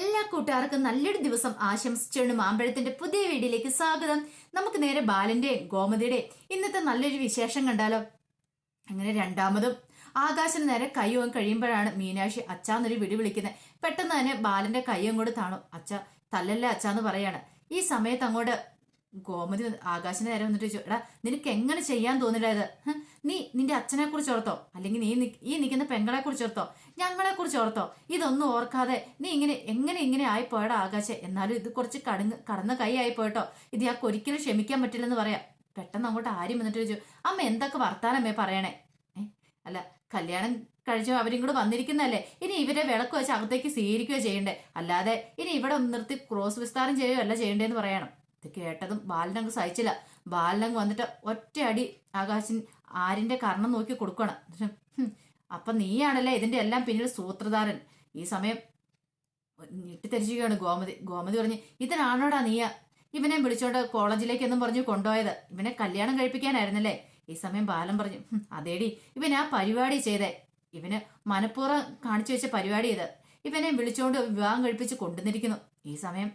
എല്ലാ കൂട്ടുകാർക്കും നല്ലൊരു ദിവസം ആശംസിച്ചുകൊണ്ട് മാമ്പഴത്തിന്റെ പുതിയ വീഡിയോയിലേക്ക് സ്വാഗതം. നമുക്ക് നേരെ ബാലന്റെ ഗോമതിയുടെ ഇന്നത്തെ നല്ലൊരു വിശേഷം കണ്ടാലോ? അങ്ങനെ രണ്ടാമതും ആകാശന് നേരെ കയ്യോം കഴിയുമ്പോഴാണ് മീനാക്ഷി അച്ചാന്നൊരു വിടി വിളിക്കുന്നത് പെട്ടെന്ന് തന്നെ ബാലന്റെ കയ്യും കൂടെ താണു. അച്ഛ തല്ലല്ലേ അച്ഛാന്ന് പറയാണ്. ഈ സമയത്ത് അങ്ങോട്ട് ഗോമതി ആകാശിന്റെ നേരെ വന്നിട്ട് ചോദിച്ചു എടാ നിനക്ക് എങ്ങനെ ചെയ്യാൻ തോന്നില്ല ഇത് നീ നിന്റെ അച്ഛനെ കുറിച്ച് ഓർത്തോ? അല്ലെങ്കിൽ നീ ഈ നിൽക്കുന്ന പെങ്ങളെ കുറിച്ച് ഓർത്തോ? ഞങ്ങളെ കുറിച്ച് ഓർത്തോ? ഇതൊന്നും ഓർക്കാതെ നീ ഇങ്ങനെ എങ്ങനെ ഇങ്ങനെ ആയിപ്പോയടാ ആകാശ? എന്നാലും ഇത് കുറച്ച് കടങ്ങ് കടന്ന കൈ ആയിപ്പോയട്ടോ ഇത് ഞാൻ ഒരിക്കലും ക്ഷമിക്കാൻ പറ്റില്ലെന്ന് പറയാം. പെട്ടെന്ന് അങ്ങോട്ട് ആരും വന്നിട്ട് ചോദിച്ചു അമ്മ എന്തൊക്കെ വർത്താനമ്മേ പറയണേ? അല്ല കല്യാണം കഴിച്ചു? അവരും കൂടെ വന്നിരിക്കുന്നതല്ലേ? ഇനി ഇവരെ വിളക്ക് വെച്ച് അകത്തേക്ക് സ്വീകരിക്കുകയോ ചെയ്യണ്ടേ? അല്ലാതെ ഇനി ഇവിടെ നിർത്തി ക്രോസ് വിസ്താരം ചെയ്യുകയോ അല്ല ചെയ്യണ്ടേന്ന് പറയണം. കേട്ടതും ബാലനങ്ങ് സഹിച്ചില്ല. ബാലനങ്ങ് വന്നിട്ട് ഒറ്റ അടി ആകാശൻ ആരിന്റെ കർണം നോക്കി കൊടുക്കണം അപ്പൊ നീയാണല്ലേ ഇതിന്റെ എല്ലാം പിന്നിൽ സൂത്രധാരൻ? ഈ സമയം ഞെട്ടിത്തരിച്ചുകയാണ് ഗോമതി. ഗോമതി പറഞ്ഞ് ഇതിനാണോടാ നീയ? ഇവനെ വിളിച്ചോണ്ട് കോളേജിലേക്ക് എന്നും പറഞ്ഞു കൊണ്ടുപോയത്. ഇവനെ കല്യാണം കഴിപ്പിക്കാനായിരുന്നല്ലേ? ഈ സമയം ബാലൻ പറഞ്ഞു അതേടി. ഇവൻ ആ പരിപാടി ചെയ്തേ. ഇവന് മനഃപൂർവം കാണിച്ചു വെച്ച പരിപാടി ഇത്. ഇവനെ വിളിച്ചോണ്ട് വിവാഹം കഴിപ്പിച്ച് കൊണ്ടുവന്നിരിക്കുന്നു. ഈ സമയം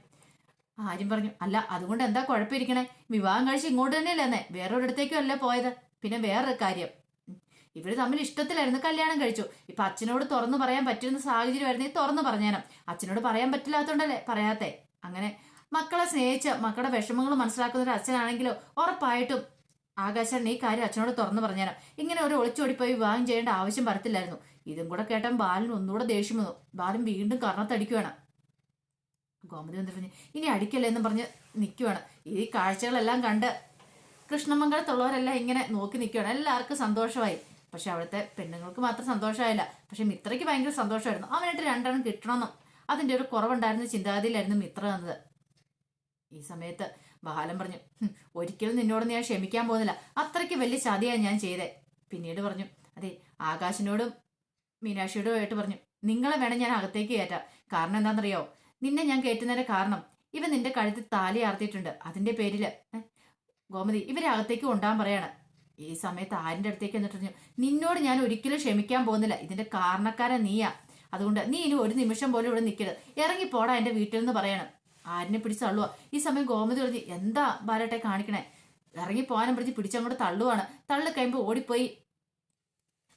ആര്യം പറഞ്ഞു. അല്ല അതുകൊണ്ട് എന്താ കുഴപ്പമിരിക്കണേ? വിവാഹം കഴിച്ച് ഇങ്ങോട്ട് തന്നെയല്ലേ വേറൊരിടത്തേക്കും അല്ലേ പോയത്. പിന്നെ വേറൊരു കാര്യം. ഇവർ തമ്മിൽ ഇഷ്ടത്തിലായിരുന്നു കല്യാണം കഴിച്ചു. ഇപ്പൊ അച്ഛനോട് തുറന്നു പറയാൻ പറ്റുന്ന സാഹചര്യമായിരുന്നു ഈ തുറന്നു പറഞ്ഞേനം. അച്ഛനോട് പറയാൻ പറ്റില്ലാത്തോണ്ടല്ലേ പറയാത്തെ? അങ്ങനെ മക്കളെ സ്നേഹിച്ച് മക്കളുടെ വിഷമങ്ങൾ മനസ്സിലാക്കുന്ന ഒരു അച്ഛനാണെങ്കിലോ ഉറപ്പായിട്ടും ആകാശൻ ഈ കാര്യം അച്ഛനോട് തുറന്നു പറഞ്ഞേരം ഇങ്ങനെ ഒരു ഒളിച്ചോടി പോയി വിവാഹം ചെയ്യേണ്ട ആവശ്യം വരത്തില്ലായിരുന്നു. ഇതും കൂടെ കേട്ടാൽ ബാലിന് ഒന്നുകൂടെ ദേഷ്യം വന്നു. ബാലൻ വീണ്ടും കർണത്തടിക്കുകയാണ് ഗോമതി വന്നിട്ട് പറഞ്ഞു ഇനി അടിക്കല്ലേ എന്നും പറഞ്ഞ് നിൽക്കുവാണ് ഈ കാഴ്ചകളെല്ലാം കണ്ട് കൃഷ്ണമംഗലത്തുള്ളവരെല്ലാം ഇങ്ങനെ നോക്കി നിൽക്കുകയാണ് എല്ലാവർക്കും സന്തോഷമായി. പക്ഷെ അവിടുത്തെ പെണ്ണുങ്ങൾക്ക് മാത്രം സന്തോഷമായില്ല. പക്ഷെ മിത്രയ്ക്ക് ഭയങ്കര സന്തോഷമായിരുന്നു. അവനായിട്ട് രണ്ടെണ്ണം കിട്ടണമെന്നും അതിന്റെ ഒരു കുറവുണ്ടായിരുന്ന ചിന്താഗതിയിലായിരുന്നു മിത്ര എന്നത് ഈ സമയത്ത് ബാലം പറഞ്ഞു "ഹും, ഒരിക്കലും നിന്നോട് ഞാൻ ക്ഷമിക്കാൻ പോകുന്നില്ല. അത്രയ്ക്ക് വലിയ ചതിയാണ് ഞാൻ ചെയ്തേ. പിന്നീട് പറഞ്ഞു അതെ ആകാശിനോടും മീനാക്ഷിയോടും ആയിട്ട് പറഞ്ഞു നിങ്ങളെ വേണം ഞാൻ അകത്തേക്ക് കയറ്റാം. കാരണം എന്താണെന്നറിയോ? നിന്നെ ഞാൻ കയറ്റുന്നതിന്റെ കാരണം ഇവ നിന്റെ കഴുത്തിൽ താലി ആർത്തിയിട്ടുണ്ട്. അതിന്റെ പേരിൽ ഗോമതി ഇവരെ അകത്തേക്ക് കൊണ്ടാൻ പറയാണ്. ഈ സമയത്ത് ആരിന്റെ അടുത്തേക്ക് എന്നിട്ട് നിന്നോട് ഞാൻ ഒരിക്കലും ക്ഷമിക്കാൻ പോകുന്നില്ല. ഇതിന്റെ കാരണക്കാരൻ നീയാ. അതുകൊണ്ട് നീ ഇനി ഒരു നിമിഷം പോലും ഇവിടെ നിൽക്കരുത്. ഇറങ്ങി പോടാ എന്റെ വീട്ടിൽ നിന്ന് പറയണം. ആരിനെ പിടിച്ച് തള്ളുക ഈ സമയം ഗോമതി പറഞ്ഞ് എന്താ ബാലട്ടെ കാണിക്കണേ? ഇറങ്ങി പോകാനും പിടിച്ച് പിടിച്ചങ്ങോട്ട് തള്ളുവാണ്. തള്ളി കഴിയുമ്പോൾ ഓടിപ്പോയി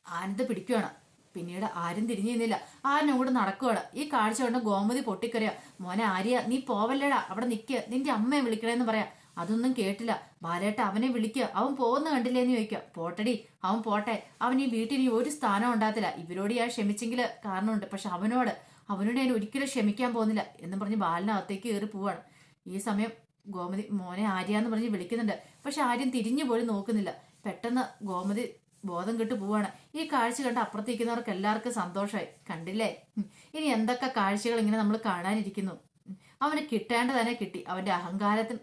ആനന്ദ് പിടിക്കുകയാണ് പിന്നീട് ആരും തിരിഞ്ഞു നിന്നില്ല. ആരും അങ്ങോട്ട് നടക്കുകയാണ് ഈ കാഴ്ച കൊണ്ട് ഗോമതി പൊട്ടിക്കറിയ മോനെ ആര്യ നീ പോവല്ലേടാ. അവിടെ നിൽക്കുക നിന്റെ അമ്മയെ വിളിക്കണേന്ന് പറയാം. അതൊന്നും കേട്ടില്ല. ബാലേട്ട അവനെ വിളിക്കുക അവൻ പോകുന്ന കണ്ടില്ലേന്ന് ചോദിക്കുക പോട്ടടി. അവൻ പോട്ടെ. അവൻ ഈ വീട്ടിൽ ഒരു സ്ഥാനം ഉണ്ടാകത്തില്ല. ഇവരോട് ഞാൻ ക്ഷമിച്ചെങ്കിൽ കാരണമുണ്ട്. പക്ഷെ അവനോട് അവനോട് ഞാൻ ഒരിക്കലും ക്ഷമിക്കാൻ പോകുന്നില്ല എന്നും പറഞ്ഞ് ബാലിനകത്തേക്ക് കയറി പോവാണ്. ഈ സമയം ഗോമതി മോനെ ആര്യ എന്ന് പറഞ്ഞ് വിളിക്കുന്നുണ്ട്. പക്ഷെ ആര്യം തിരിഞ്ഞു പോലും നോക്കുന്നില്ല. പെട്ടെന്ന് ഗോമതി ബോധം കെട്ട് പോവാണ്. ഈ കാഴ്ച കണ്ട് അപ്പുറത്തിരിക്കുന്നവർക്ക് എല്ലാവർക്കും സന്തോഷമായി. കണ്ടില്ലേ? ഇനി എന്തൊക്കെ കാഴ്ചകൾ ഇങ്ങനെ നമ്മൾ കാണാനിരിക്കുന്നു. അവന് കിട്ടേണ്ട തന്നെ കിട്ടി. അവന്റെ അഹങ്കാരത്തിന്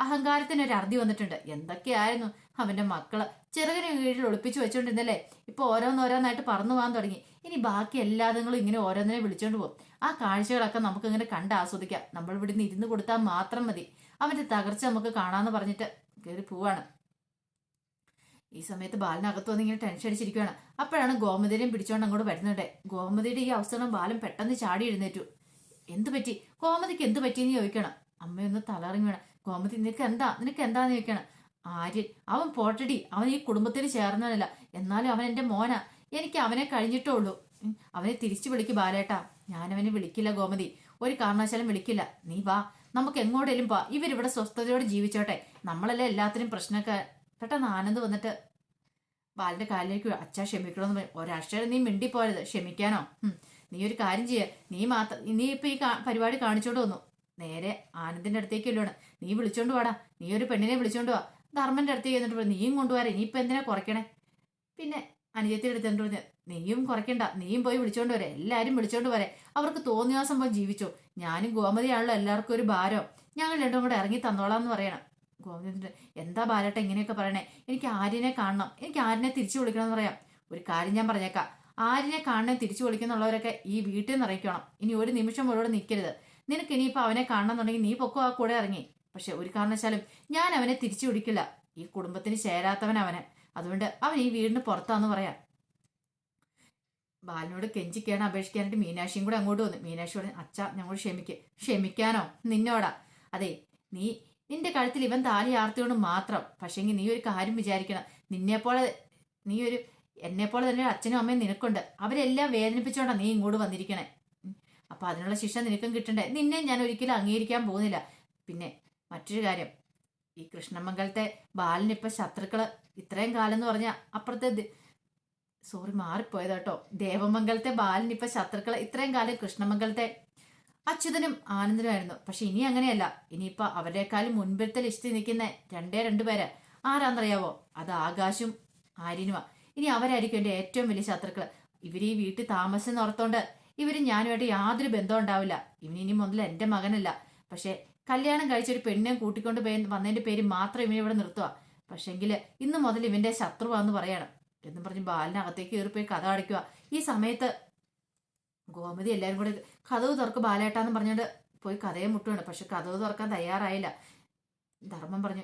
അഹങ്കാരത്തിന് ഒരു അറുതി വന്നിട്ടുണ്ട്. എന്തൊക്കെയായിരുന്നു അവന്റെ മക്കൾ? ചെറുകിന് കീഴിൽ ഒളിപ്പിച്ചു വെച്ചോണ്ടിരുന്നല്ലേ? ഇപ്പൊ ഓരോന്നോരോന്നായിട്ട് പറന്നു പോകാൻ തുടങ്ങി. ഇനി ബാക്കി എല്ലാ നിങ്ങളും ഇങ്ങനെ ഓരോന്നിനെ വിളിച്ചോണ്ട് പോകും. ആ കാഴ്ചകളൊക്കെ നമുക്ക് ഇങ്ങനെ കണ്ട് ആസ്വദിക്കാം. നമ്മൾ ഇവിടുന്ന് ഇരുന്ന് കൊടുത്താൽ മാത്രം മതി. അവന്റെ തകർച്ച നമുക്ക് കാണാന്ന് പറഞ്ഞിട്ട് കയറി പോവാണ്. ഈ സമയത്ത് ബാലനകത്ത് വന്ന് ഇങ്ങനെ ടെൻഷൻ അടിച്ചിരിക്കുകയാണ് അപ്പോഴാണ് ഗോമതിനെയും പിടിച്ചോണ്ട് അങ്ങോട്ട് വരുന്നുണ്ട് ഗോമതിയുടെ ഈ അവസരം ബാലൻ പെട്ടെന്ന് ചാടി എഴുന്നേറ്റു. എന്ത് പറ്റി? ഗോമതിക്ക് എന്ത് പറ്റിയെന്ന് ചോദിക്കണം. അമ്മയൊന്ന് തലറിങ്ങി വേണം ഗോമതി നിനക്ക് എന്താ? നിനക്ക് എന്താന്ന് ചോദിക്കണം. ആര്യൻ അവൻ പോട്ടടി. അവൻ ഈ കുടുംബത്തിൽ ചേർന്നതല്ല എന്നാലും അവൻ എന്റെ മോനാ. എനിക്ക് അവനെ കഴിഞ്ഞിട്ടേ ഉള്ളൂ. അവനെ തിരിച്ചു വിളിക്ക് ബാലേട്ടാ. ഞാനവനെ വിളിക്കില്ല ഗോമതി. ഒരു കാരണവശാലും വിളിക്കില്ല. നീ വാ. നമുക്ക് എങ്ങോട്ടേലും വാ ഇവരിവിടെ സ്വസ്ഥതയോടെ ജീവിച്ചോട്ടെ. നമ്മളല്ലേ എല്ലാത്തിനും പ്രശ്നമൊക്കെ പെട്ടെന്ന് ആനന്ദ് വന്നിട്ട് ബാലിന്റെ കാലിലേക്ക് അച്ഛാ ക്ഷമിക്കണമെന്ന് പറയും ഒരക്ഷരം നീ മിണ്ടിപ്പോയത് ക്ഷമിക്കാനോ. നീ ഒരു കാര്യം ചെയ്യ. നീ മാത്രം നീ ഇപ്പൊ ഈ പരിപാടി കാണിച്ചോണ്ട് വന്നു. നേരെ ആനന്ദിന്റെ അടുത്തേക്കല്ലോണ് നീ വിളിച്ചോണ്ട് വാടാ. നീ ഒരു പെണ്ണിനെ വിളിച്ചോണ്ട് വാ. ധർമ്മന്റെ അടുത്തേക്ക് എന്നിട്ട് പറഞ്ഞു നീയും കൊണ്ടുപോരാ. നീ ഇപ്പൊ എന്തിനാ കുറയ്ക്കണേ? പിന്നെ അനുജത്തിന്റെ അടുത്ത് എന്നിട്ട് പറഞ്ഞു നീയും കുറയ്ക്കണ്ട. നീയും പോയി വിളിച്ചോണ്ട് വരെ. എല്ലാരും വിളിച്ചോണ്ട് വരെ. അവർക്ക് തോന്നിയാസം പോയി ജീവിച്ചു. ഞാനും ഗോമതിയാണല്ലോ എല്ലാവർക്കും ഒരു ഭാരം. ഞങ്ങൾ രണ്ടും കൂടെ ഇറങ്ങി തന്നോളാം എന്ന് പറയണം. എന്നിട്ട് എന്താ ബാലട്ട ഇങ്ങനെയൊക്കെ പറയണേ? എനിക്ക് ആര്യനെ കാണണം. എനിക്ക് ആര്യനെ തിരിച്ചു വിളിക്കണം എന്ന് പറയാം. ഒരു കാര്യം ഞാൻ പറഞ്ഞേക്കാം. ആര്യനെ കാണണം തിരിച്ചു വിളിക്കുന്നുള്ളവരൊക്കെ ഈ വീട്ടിൽ നിന്ന് അറിയിക്കണം ഇനി ഒരു നിമിഷം മുഴുവൻ നിൽക്കരുത്. നിനക്ക് ഇനിയിപ്പോൾ അവനെ കാണണമെന്നുണ്ടെങ്കിൽ നീ പൊക്കോ ആ കൂടെ ഇറങ്ങി. പക്ഷെ ഒരു കാരണവശാലും ഞാൻ അവനെ തിരിച്ചു വിളിക്കില്ല. ഈ കുടുംബത്തിന് ചേരാത്തവൻ അവന്. അതുകൊണ്ട് അവൻ ഈ വീടിന് പുറത്താന്ന് പറയാം. ബാലനോട് കെഞ്ചിക്കാണ് അപേക്ഷിക്കാനായിട്ട് മീനാക്ഷിയും കൂടെ അങ്ങോട്ട് വന്നു. മീനാക്ഷി പറഞ്ഞു അച്ഛ ഞങ്ങൾ ക്ഷമിക്ക്. ക്ഷമിക്കാനോ? നിന്നോടാ. അതെ നീ നിന്റെ കഴുത്തിൽ ഇവൻ താലി ആർത്തിയോണ്ട് മാത്രം. പക്ഷേങ്കിൽ നീ ഒരു കാര്യം വിചാരിക്കണം. നിന്നെപ്പോലെ നീ ഒരു എന്നെപ്പോലെ തന്നെ അച്ഛനും അമ്മയും നിനക്കുണ്ട്. അവരെല്ലാം വേദനിപ്പിച്ചോണ്ടാ നീ ഇങ്ങോട്ട് വന്നിരിക്കണേ. അപ്പൊ അതിനുള്ള ശിക്ഷ നിനക്കും കിട്ടണ്ടേ? നിന്നെ ഞാൻ ഒരിക്കലും അംഗീകരിക്കാൻ പോകുന്നില്ല. പിന്നെ മറ്റൊരു കാര്യം. ഈ കൃഷ്ണമംഗലത്തെ ബാലനിപ്പ ശത്രുക്കൾ ഇത്രയും കാലം എന്ന് പറഞ്ഞാൽ അപ്പുറത്തെ സോറി മാറിപ്പോയത് കേട്ടോ ദേവമംഗലത്തെ ബാലനിപ്പ ശത്രുക്കൾ ഇത്രയും കാലം കൃഷ്ണമംഗലത്തെ അച്യുതനും ആനന്ദനുമായിരുന്നു. പക്ഷെ ഇനി അങ്ങനെയല്ല. ഇനിയിപ്പൊ അവരെക്കാളും മുൻപിലത്തെ ലിസ്റ്റിൽ നിൽക്കുന്ന രണ്ടേ രണ്ടു പേര് ആരാന്നറിയാവോ? അത് ആകാശും ആര്യനുമാ. ഇനി അവരായിരിക്കും എന്റെ ഏറ്റവും വലിയ ശത്രുക്കൾ. ഇവർ ഈ വീട്ടിൽ താമസം ഓർത്തോണ്ട് ഇവർ ഞാനുമായിട്ട് യാതൊരു ബന്ധവും ഉണ്ടാവില്ല. ഇവനിനി മുതൽ എന്റെ മകനല്ല. പക്ഷെ കല്യാണം കഴിച്ച ഒരു പെണ്ണിനെ കൂട്ടിക്കൊണ്ട് പോയി വന്നതിന്റെ പേര് മാത്രം ഇവനെ ഇവിടെ നിർത്തുക പക്ഷെങ്കിൽ ഇന്ന് മുതൽ ഇവന്റെ ശത്രുവാന്ന് പറയണം. എന്നും പറഞ്ഞ് ബാലിനകത്തേക്ക് കയറിപ്പോയി കഥ അടയ്ക്കുക ഈ സമയത്ത് ഗോമതി എല്ലാവരും കൂടെ കഥവ് തുറക്ക് ബാലേട്ടാന്ന് പറഞ്ഞുകൊണ്ട് പോയി കഥയെ മുട്ടുകയാണ് പക്ഷെ കഥവ് തുറക്കാൻ തയ്യാറായില്ല. ധർമ്മം പറഞ്ഞു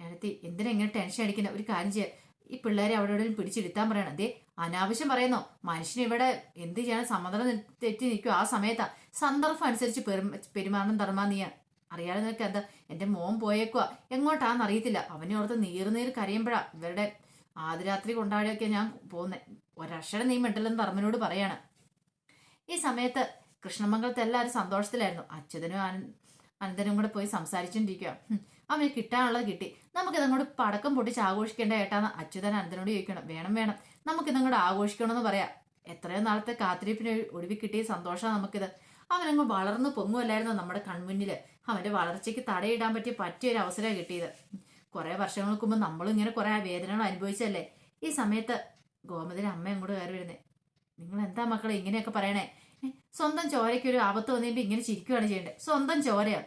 എഴുത്തി എന്തിനാ ഇങ്ങനെ ടെൻഷൻ അടിക്കുന്ന? ഒരു കാര്യം ചെയ്യാം. ഈ പിള്ളേരെ അവിടെ എവിടെയും പിടിച്ചിരുത്താൻ പറയണം. ദേ അനാവശ്യം പറയുന്നോ? മനുഷ്യൻ ഇവിടെ എന്ത് ചെയ്യണം സമ്മതം തെറ്റി നിൽക്കും ആ സമയത്താ സന്ദർഭം അനുസരിച്ച് പെരു പെരുമാറണം ധർമ്മ നീ അറിയാതെ നിനക്ക് എന്താ? എന്റെ മോൻ പോയേക്കുവാ. എങ്ങോട്ടാന്ന് അറിയത്തില്ല. അവനെ ഓർത്ത് നീറ് നീര് കരയുമ്പോഴാ ഇവരുടെ ആദ്യരാത്രി കൊണ്ടാടിയൊക്കെ ഞാൻ പോകുന്നത് ഒരക്ഷരം നീ മിണ്ടല്ലെന്ന് ധർമ്മനോട് പറയാണ്. ഈ സമയത്ത് കൃഷ്ണമംഗലത്ത് എല്ലാവരും സന്തോഷത്തിലായിരുന്നു. അച്യുതനും അനന്തനും കൂടെ പോയി സംസാരിച്ചോണ്ടിരിക്കുക അവന് കിട്ടാനുള്ളത് കിട്ടി. നമുക്കിത് അങ്ങോട്ട് പടക്കം പൊട്ടിച്ച് ആഘോഷിക്കേണ്ട ഏട്ടാന്ന് അച്യുതൻ അനന്തനോട് ചോദിക്കണം. വേണം വേണം. നമുക്കിതങ്ങോട്ട് ആഘോഷിക്കണമെന്ന് പറയാം. എത്രയോ നാളത്തെ കാത്തിരിപ്പിന് ഒടുവിൽ കിട്ടിയ സന്തോഷമാണ് നമുക്കിത്. അവനങ്ങ് വളർന്നു പൊങ്ങുമല്ലായിരുന്നു നമ്മുടെ കൺമുന്നിൽ അവന്റെ വളർച്ചയ്ക്ക് തടയിടാൻ പറ്റിയ പറ്റിയൊരു അവസരമാണ് കിട്ടിയത്. കുറേ വർഷങ്ങൾക്ക് മുമ്പ് നമ്മളും ഇങ്ങനെ കുറേ വേദനകൾ അനുഭവിച്ചല്ലേ ഈ സമയത്ത് ഗോമതിന്റെ അമ്മ അങ്ങോട്ട് കയറി വരുന്നേ. നിങ്ങൾ എന്താ മക്കളെ ഇങ്ങനെയൊക്കെ പറയണേ? സ്വന്തം ചോരയ്ക്ക് ഒരു ആപത്ത് വന്നപ്പോൾ ഇങ്ങനെ ചിരിക്കുകയാണ് ചെയ്യേണ്ടത്. സ്വന്തം ചോരയാ.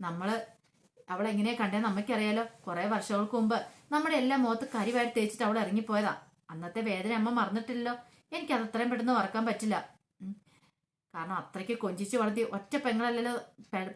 നമ്മൾ അവളെങ്ങനെയാ കണ്ടേ അമ്മയ്ക്കറിയാലോ കുറെ വർഷങ്ങൾക്ക് മുമ്പ് നമ്മുടെ എല്ലാം മുഖത്ത് കരി വാരി തേച്ചിട്ട് അവൾ ഇറങ്ങിപ്പോയതാ. അന്നത്തെ വേദന അമ്മ മറന്നിട്ടില്ലല്ലോ. എനിക്ക് അത് അത്രയും പെട്ടെന്ന് മറക്കാൻ പറ്റില്ല. കാരണം അത്രയ്ക്ക് കൊഞ്ചിച്ച് വളർത്തി ഒറ്റ പെങ്ങളല്ലല്ലോ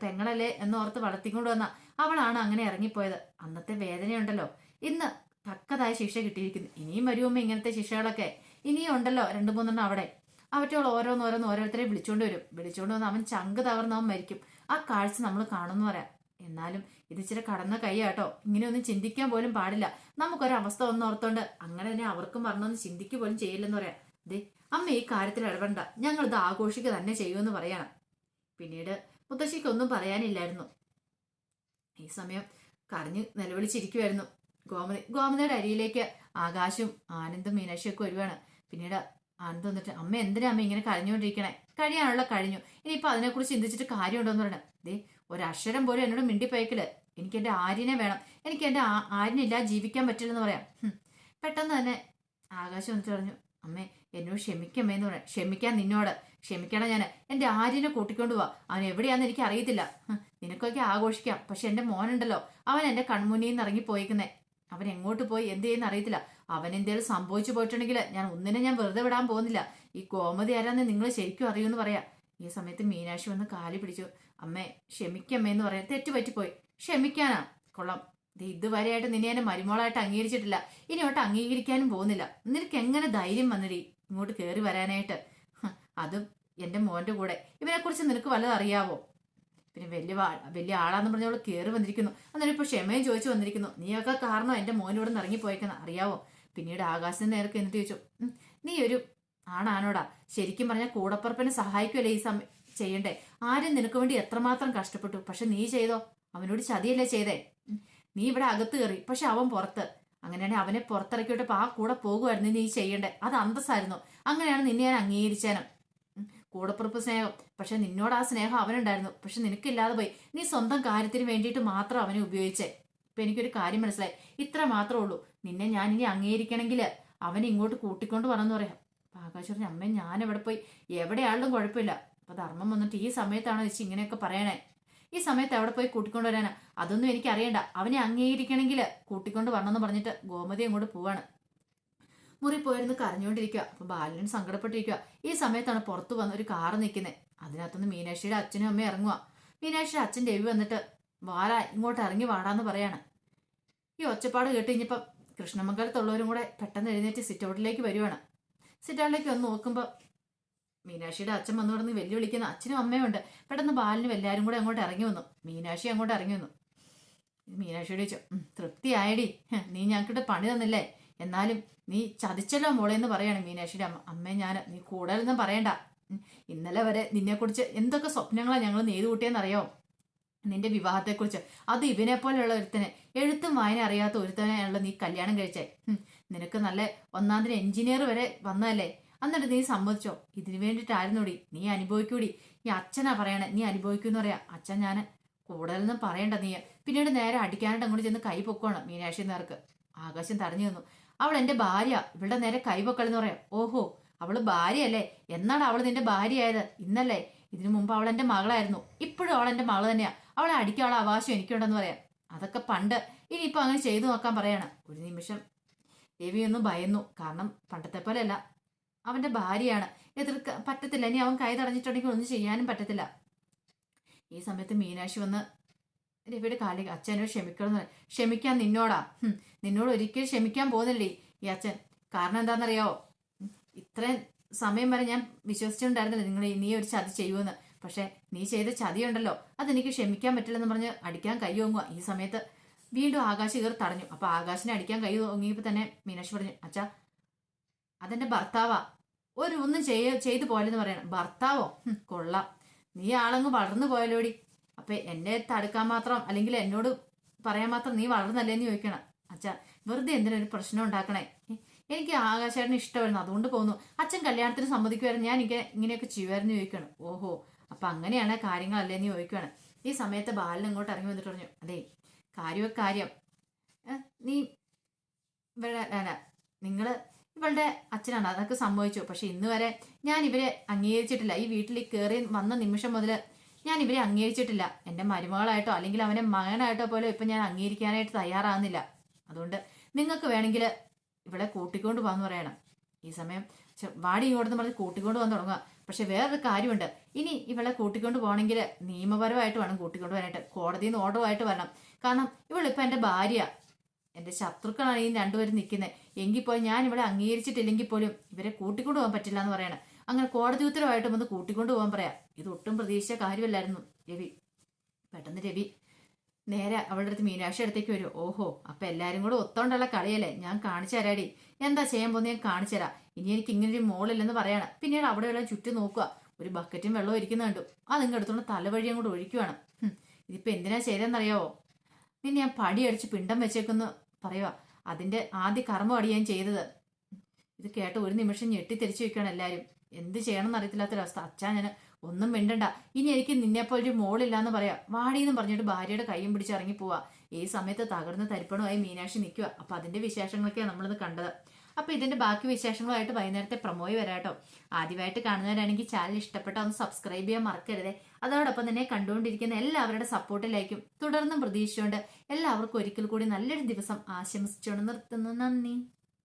പെങ്ങളല്ലേ എന്ന് ഓർത്ത് വളർത്തിക്കൊണ്ട് വന്ന അവളാണ് അങ്ങനെ ഇറങ്ങിപ്പോയത്. അന്നത്തെ വേദനയുണ്ടല്ലോ. ഇന്ന് തക്കതായ ശിക്ഷ കിട്ടിയിരിക്കുന്നു. ഇനിയും വരുമ്പോ ഇങ്ങനത്തെ ശിക്ഷകളൊക്കെ. ഇനിയും ഉണ്ടല്ലോ രണ്ടു മൂന്നെണ്ണം അവിടെ. അവറ്റോൾ ഓരോന്നോരോന്ന് ഓരോരുത്തരെ വിളിച്ചോണ്ട് വരും. വിളിച്ചോണ്ട് വന്ന് അവൻ ചങ്ക് തകർന്ന് അവൻ മരിക്കും. ആ കാഴ്ച നമ്മൾ കാണുമെന്ന് പറയാം. എന്നാലും ഇത് ഇച്ചിരി കടന്ന കൈയാട്ടോ ഇങ്ങനെയൊന്നും ചിന്തിക്കാൻ പോലും പാടില്ല. നമുക്കൊരവസ്ഥ ഒന്ന് ഓർത്തോണ്ട് അങ്ങനെ തന്നെ അവർക്കും പറഞ്ഞൊന്ന് ചിന്തിക്കുക പോലും ചെയ്യില്ലെന്ന് പറയാം. ദേ അമ്മ ഈ കാര്യത്തിൽ ഇടപെടണ്ട. ഞങ്ങൾ ഇത് ആഘോഷിക്കുക തന്നെ ചെയ്യുമെന്ന് പറയണം. പിന്നീട് മുത്തശ്ശിക്കൊന്നും പറയാനില്ലായിരുന്നു. ഈ സമയം കരഞ്ഞ് നിലവിളിച്ചിരിക്കുമായിരുന്നു ഗോമതി. ഗോമതിയുടെ അരിയിലേക്ക് ആകാശും ആനന്ദും മീനാക്ഷിയൊക്കെ വരുവാണ്. പിന്നീട് ആനന്ദ് വന്നിട്ട് അമ്മ എന്തിനാ അമ്മ ഇങ്ങനെ കരഞ്ഞുകൊണ്ടിരിക്കണേ? കഴിയാനുള്ള കഴിഞ്ഞു. ഇനിയിപ്പോ അതിനെക്കുറിച്ച് ചിന്തിച്ചിട്ട് കാര്യമുണ്ടോന്ന് പറയണം. ദേ ഒരക്ഷരം പോലും എന്നോട് മിണ്ടിപ്പോയക്കൽ എനിക്ക് എന്റെ ആര്യനെ വേണം. എനിക്ക് എന്റെ ആ- ആര്യനില്ലാതെ ജീവിക്കാൻ പറ്റില്ലെന്ന് പറയാം. പെട്ടെന്ന് തന്നെ ആകാശം വന്നിട്ട് പറഞ്ഞു അമ്മേ എന്നോട് ക്ഷമിക്കമ്മേ എന്ന് പറയാം. ക്ഷമിക്കാൻ നിന്നോട്. ക്ഷമിക്കണം ഞാൻ എന്റെ ആര്യനെ കൂട്ടിക്കൊണ്ട് പോവാ. അവൻ എവിടെയാന്ന് എനിക്ക് അറിയത്തില്ല നിനക്കൊക്കെ ആഘോഷിക്കാം. പക്ഷെ എന്റെ മോനുണ്ടല്ലോ. അവൻ എന്റെ കൺമുന്നിൽ നിന്ന് ഇറങ്ങിപ്പോയിക്കുന്നേ. അവൻ എങ്ങോട്ട് പോയി? എന്ത് ചെയ്യുന്ന അറിയത്തില്ല. അവൻ എന്തേലും സംഭവിച്ചു പോയിട്ടുണ്ടെങ്കിൽ ഞാൻ ഒന്നിനെ ഞാൻ വെറുതെ വിടാൻ പോകുന്നില്ല. ഈ കോമതി ആരാന്ന് നിങ്ങൾ ശരിക്കും അറിയുമെന്ന് പറയാം. ഈ സമയത്ത് മീനാക്ഷി വന്ന് കാലി പിടിച്ചു. അമ്മേ ക്ഷമിക്കമ്മേ എന്ന് പറയാം തെറ്റുപറ്റിപ്പോയി. ക്ഷമിക്കാനാ. കൊള്ളാം. ഇതുവരെയായിട്ട് നിന്നെ എന്നെ മരുമോളായിട്ട് അംഗീകരിച്ചിട്ടില്ല. ഇനി ഒട്ട് അംഗീകരിക്കാനും പോകുന്നില്ല. നിനക്ക് എങ്ങനെ ധൈര്യം വന്നിടി? ഇങ്ങോട്ട് കയറി വരാനായിട്ട്. അതും എന്റെ മോന്റെ കൂടെ. ഇവനെക്കുറിച്ച് നിനക്ക് വല്ലതും അറിയാവോ? പിന്നെ വലിയ വലിയ ആളാന്ന് പറഞ്ഞവൾ കയറി വന്നിരിക്കുന്നു. അന്നേരം ഇപ്പൊ ക്ഷമയും ചോദിച്ചു വന്നിരിക്കുന്നു നീയൊക്കെ കാരണം എന്റെ മോൻ ഇവിടെ നിന്ന് അറിയാവോ? പിന്നീട് ആകാശത്തിന് നേർക്ക് എന്നിട്ട് ചോദിച്ചു നീ ഒരു ആണാണോടാ? ശരിക്കും പറഞ്ഞാൽ കൂടപ്പറപ്പിനെ സഹായിക്കുമല്ലേ ഈ സമയം ചെയ്യണ്ടേ? ആരും നിനക്ക് വേണ്ടി എത്രമാത്രം കഷ്ടപ്പെട്ടു. പക്ഷെ നീ ചെയ്തോ? അവനോട് ചതിയല്ലേ ചെയ്തേ? നീ ഇവിടെ അകത്ത് കയറി പക്ഷെ അവൻ പുറത്ത്. അങ്ങനെയാണെങ്കിൽ അവനെ പുറത്തിറക്കിയിട്ട് ആ കൂടെ പോകുമായിരുന്നു നീ ചെയ്യണ്ടേ? അത് അന്തസ്സായിരുന്നു. അങ്ങനെയാണ് നിന്നെ ഞാൻ അംഗീകരിച്ചാനും. കൂടപ്പുറപ്പ് സ്നേഹം. പക്ഷെ നിന്നോട് ആ സ്നേഹം അവനുണ്ടായിരുന്നു. പക്ഷെ നിനക്കില്ലാതെ പോയി. നീ സ്വന്തം കാര്യത്തിന് വേണ്ടിയിട്ട് മാത്രം അവനെ ഉപയോഗിച്ചേ. ഇപ്പൊ എനിക്കൊരു കാര്യം മനസ്സിലായി. ഇത്ര മാത്രമേ ഉള്ളൂ. നിന്നെ ഞാൻ ഇനി അംഗീകരിക്കണമെങ്കിൽ അവനെ ഇങ്ങോട്ട് കൂട്ടിക്കൊണ്ട് വരണമെന്ന് പറയാം. അപ്പൊ ആകാശ് പറഞ്ഞു അമ്മേ ഞാൻ എവിടെ പോയി? എവിടെയാളും കുഴപ്പമില്ല. അപ്പൊ ധർമ്മം വന്നിട്ട് ഈ സമയത്താണോ വെച്ച് ഇങ്ങനെയൊക്കെ പറയണേ. ഈ സമയത്ത് എവിടെ പോയി കൂട്ടിക്കൊണ്ട് വരാനാ? അതൊന്നും എനിക്കറിയണ്ട. അവനെ അംഗീകരിക്കണമെങ്കിൽ കൂട്ടിക്കൊണ്ട് വരണമെന്ന് പറഞ്ഞിട്ട് ഗോമതി അങ്ങോട്ട് പോവാണ്. മുറി പോയിരുന്ന് കരഞ്ഞുകൊണ്ടിരിക്കുക. അപ്പൊ ബാലൻ സങ്കടപ്പെട്ടിരിക്കുക. ഈ സമയത്താണ് പുറത്തു വന്ന ഒരു കാറ് നിൽക്കുന്നത് അതിനകത്തുനിന്ന് മീനാക്ഷിയുടെ അച്ഛനും അമ്മയും ഇറങ്ങുക മീനാക്ഷിയുടെ അച്ഛൻ രവി വന്നിട്ട് വാല ഇങ്ങോട്ട് ഇറങ്ങി വാടാന്ന് പറയാണ്. ഈ ഒച്ചപ്പാട് കേട്ട് കഴിഞ്ഞപ്പം കൃഷ്ണമംഗലത്തുള്ളവരും കൂടെ പെട്ടെന്ന് എഴുന്നേറ്റ് സിറ്റൗട്ടിലേക്ക് വരുവാണ്. സിറ്റൗട്ടിലേക്ക് വന്ന് നോക്കുമ്പോൾ മീനാക്ഷിയുടെ അച്ഛൻ വന്നു പറഞ്ഞ് വെല്ലുവിളിക്കുന്ന. അച്ഛനും അമ്മയും ഉണ്ട്. പെട്ടെന്ന് ബാലിനും എല്ലാവരും കൂടെ അങ്ങോട്ട് ഇറങ്ങി വന്നു. മീനാക്ഷി അങ്ങോട്ട് ഇറങ്ങി വന്നു. മീനാക്ഷിയോട് ചോദിച്ചു "ഉം, തൃപ്തിയായടി. നീ ഞങ്ങൾക്കിട്ട് പണി തന്നില്ലേ? എന്നാലും നീ ചതിച്ചല്ലോ മോളെ എന്ന് പറയാണ് മീനാക്ഷിയുടെ അമ്മ. അമ്മേ ഞാൻ നീ കൂടുതലൊന്നും പറയണ്ട. ഇന്നലെ വരെ നിന്നെക്കുറിച്ച് എന്തൊക്കെ സ്വപ്നങ്ങളാണ് ഞങ്ങൾ നെയ്തു കൂട്ടിയെന്നറിയോ? നിന്റെ വിവാഹത്തെക്കുറിച്ച്. അത് ഇവനെ പോലെയുള്ള ഒരുത്തനെ. എഴുത്തും വായന അറിയാത്ത ഒരുത്തനെയാണല്ലോ നീ കല്യാണം കഴിച്ചേ. നിനക്ക് നല്ല ഒന്നാന്തരം എഞ്ചിനീയർ വരെ വന്നതല്ലേ? എന്നിട്ട് നീ സമ്മതിച്ചോ? ഇതിനു വേണ്ടിയിട്ടായിരുന്നോടി. നീ അനുഭവിക്കൂടി. ഈ അച്ഛനാ പറയണേ. നീ അനുഭവിക്കൂന്ന് പറയാ. അച്ഛൻ ഞാൻ കൂടുതലൊന്നും പറയണ്ട നീ. പിന്നീട് നേരെ അടിക്കാനായിട്ട് അങ്ങോട്ട് ചെന്ന് കൈ പൊക്കോണം മീനാക്ഷി നേർക്ക് ആകാശം തടഞ്ഞു നിന്നു. അവൾ എന്റെ ഭാര്യ. ഇവളുടെ നേരെ കൈവക്കളെന്ന് പറയാം. ഓഹോ അവൾ ഭാര്യയല്ലേ? എന്നാണ് അവൾ നിന്റെ ഭാര്യയായത്? ഇന്നല്ലേ? ഇതിനു മുമ്പ് അവൾ എന്റെ മകളായിരുന്നു. ഇപ്പോഴും അവൾ എന്റെ മകൾ തന്നെയാ. അവളെ അടിക്കാനുള്ള അവകാശം എനിക്കുണ്ടെന്ന് പറയാം. അതൊക്കെ പണ്ട്. ഇനിയിപ്പോ അങ്ങനെ ചെയ്തു നോക്കാൻ പറയാണ്. ഒരു നിമിഷം. രവി ഒന്ന് ഭയന്നു. കാരണം പണ്ടത്തെ പോലെയല്ല. അവന്റെ ഭാര്യയാണ്. എതിർക്ക പറ്റത്തില്ല. ഇനി അവൻ കൈ തടഞ്ഞിട്ടുണ്ടെങ്കിൽ ഒന്നും ചെയ്യാനും പറ്റത്തില്ല. ഈ സമയത്ത് മീനാക്ഷി വന്ന് രവിയുടെ കാലിൽ അച്ഛനോട് ക്ഷമിക്കണം ക്ഷമിക്കാൻ നിന്നോടാ. നിന്നോട് ഒരിക്കലും ക്ഷമിക്കാൻ പോകുന്നില്ലേ ഈ അച്ഛൻ. കാരണം എന്താണെന്നറിയാവോ? ഇത്രയും സമയം വരെ ഞാൻ വിശ്വസിച്ചിട്ടുണ്ടായിരുന്നില്ല നിങ്ങൾ നീ ഒരു ചതി ചെയ്യുമെന്ന്. പക്ഷെ നീ ചെയ്ത ചതിയുണ്ടല്ലോ. അതെനിക്ക് ക്ഷമിക്കാൻ പറ്റില്ലെന്ന് പറഞ്ഞ് അടിക്കാൻ കൈ ഓങ്ങുക ഈ സമയത്ത് വീണ്ടും ആകാശ് കയറി തടഞ്ഞു. അപ്പൊ ആകാശിനെ അടിക്കാൻ കൈ ഓങ്ങിയപ്പോ തന്നെ മീനാക്ഷി പറഞ്ഞു അച്ഛാ അതെന്റെ ഭർത്താവാ. ഒരു ഒന്നും ചെയ്യ ചെയ്തു പോയാലെന്ന് പറയണം. ഭർത്താവോ? കൊള്ളാം. നീ ആളങ്ങ് വളർന്നു പോയല്ലോടി അപ്പൊ എന്നെ തടുക്കാൻ മാത്രം അല്ലെങ്കിൽ എന്നോട് പറയാൻ മാത്രം നീ വളർന്നല്ലേന്ന് ചോദിക്കണം. അച്ഛാ വെറുതെ എന്തിനൊരു പ്രശ്നം ഉണ്ടാക്കണേ? എനിക്ക് ആകാശേട്ടന് ഇഷ്ടമായിരുന്നു അതുകൊണ്ട് പോകുന്നു അച്ഛൻ കല്യാണത്തിന് സമ്മതിക്കുമായിരുന്നു ഞാൻ ഇങ്ങനെ ഇങ്ങനെയൊക്കെ ചെയ്യുമായിരുന്നു ചോദിക്കണം. ഓഹോ അപ്പൊ അങ്ങനെയാണ് കാര്യങ്ങളല്ലേന്ന് ചോദിക്കുകയാണ് ഈ സമയത്ത് ബാലൻ ഇങ്ങോട്ട് ഇറങ്ങി വന്നിട്ട് പറഞ്ഞു അതെ കാര്യമൊക്കെ കാര്യം. നീ ഇവിടെ നിങ്ങൾ ഇവളുടെ അച്ഛനാണ് അതൊക്കെ സംഭവിച്ചു പക്ഷെ ഇന്ന് വരെ ഞാൻ ഇവരെ അംഗീകരിച്ചിട്ടില്ല. ഈ വീട്ടിൽ കയറി വന്ന നിമിഷം മുതൽ ഞാൻ ഇവരെ അംഗീകരിച്ചിട്ടില്ല. എന്റെ മരുമകളായിട്ടോ അല്ലെങ്കിൽ അവനെ മകനായിട്ടോ പോലും ഇപ്പം ഞാൻ അംഗീകരിക്കാനായിട്ട് തയ്യാറാകുന്നില്ല. അതുകൊണ്ട് നിങ്ങൾക്ക് വേണമെങ്കിൽ ഇവിടെ കൂട്ടിക്കൊണ്ട് പോകാന്ന് പറയണം. ഈ സമയം വാടി ഇങ്ങോട്ടെന്ന് പറഞ്ഞ് കൂട്ടിക്കൊണ്ട് പോകാൻ തുടങ്ങുക. പക്ഷെ വേറൊരു കാര്യമുണ്ട്. ഇനി ഇവളെ കൂട്ടിക്കൊണ്ട് പോകണമെങ്കിൽ നിയമപരമായിട്ട് വേണം കൂട്ടിക്കൊണ്ട് പോകാനായിട്ട്. കോടതിയിൽ നിന്ന് ഓർഡറുമായിട്ട് വരണം. കാരണം ഇവളിപ്പോൾ എന്റെ ഭാര്യ. എന്റെ ശത്രുക്കളാണ് ഈ രണ്ടുപേരും നിൽക്കുന്നത് എങ്കിൽ പോലും ഞാൻ ഇവിടെ അംഗീകരിച്ചിട്ടില്ലെങ്കിൽ പോലും ഇവരെ കൂട്ടിക്കൊണ്ട് പോകാൻ പറ്റില്ല എന്ന് പറയണം. അങ്ങനെ കോടതി ഉത്തരവായിട്ട് വന്ന് കൂട്ടിക്കൊണ്ടു പോകാൻ പറയാം. ഇത് ഒട്ടും പ്രതീക്ഷിച്ച കാര്യമല്ലായിരുന്നു രവി. പെട്ടെന്ന് രവി നേരെ അവളുടെ അടുത്ത് മീനാക്ഷി അടുത്തേക്ക് വരും. ഓഹോ അപ്പൊ എല്ലാരും കൂടെ ഒത്തോണ്ടുള്ള കളിയല്ലേ? ഞാൻ കാണിച്ചു തരാടി. എന്താ ചെയ്യാൻ പോകുന്നത്? ഞാൻ കാണിച്ചു തരാം. ഇനി എനിക്ക് ഇങ്ങനൊരു മോളില്ലെന്ന് പറയാണ്. പിന്നീട് അവിടെയുള്ള ചുറ്റും നോക്കുക. ഒരു ബക്കറ്റും വെള്ളം ഇരിക്കുന്ന കണ്ടു അതിങ്ങ് എടുത്തോണ്ട് തലവഴി അങ്ങോട്ട് ഒഴിക്കുവാണ്. ഇതിപ്പോ എന്തിനാ ചെയ്തെന്നറിയാവോ നിന്നെ ഞാൻ പടിയടിച്ച് പിണ്ടം വെച്ചേക്കുന്നു പറയുക അതിന്റെ ആദ്യ കർമ്മം അടി ഞാൻ ചെയ്തത്. ഇത് കേട്ട ഒരു നിമിഷം ഞെട്ടിത്തിരിച്ചു വെക്കുകയാണ് എല്ലാവരും എന്ത് ചെയ്യണമെന്ന് അറിയത്തില്ലാത്തൊരവസ്ഥ അച്ഛാ ഞാൻ ഒന്നും മിണ്ടണ്ട. ഇനി എനിക്ക് നിന്നെപ്പോലെ ഒരു മോളില്ലാന്ന് പറയാം. വാടിയെന്ന് പറഞ്ഞിട്ട് ഭാര്യയുടെ കൈയും പിടിച്ച് ഇറങ്ങി പോവാ. ഈ സമയത്ത് തകർന്ന തരിപ്പണമായി മീനാക്ഷി നിൽക്കുക അപ്പൊ അതിന്റെ വിശേഷങ്ങളൊക്കെയാണ് നമ്മളിത് കണ്ടത്. അപ്പൊ ഇതിന്റെ ബാക്കി വിശേഷങ്ങളുമായിട്ട് വൈകുന്നേരത്തെ പ്രമോയി വരാട്ടോ ആദ്യമായിട്ട് കാണുന്നവരാണെങ്കിൽ ചാനൽ ഇഷ്ടപ്പെട്ട ഒന്ന് സബ്സ്ക്രൈബ് ചെയ്യാൻ മറക്കരുതേ. അതോടൊപ്പം തന്നെ കണ്ടുകൊണ്ടിരിക്കുന്ന എല്ലാവരുടെ സപ്പോർട്ടിലായിരിക്കും തുടർന്നും പ്രതീക്ഷിച്ചുകൊണ്ട് എല്ലാവർക്കും ഒരിക്കൽ കൂടി നല്ലൊരു ദിവസം ആശംസിച്ചുകൊണ്ട് നിർത്തുന്നു. നന്ദി.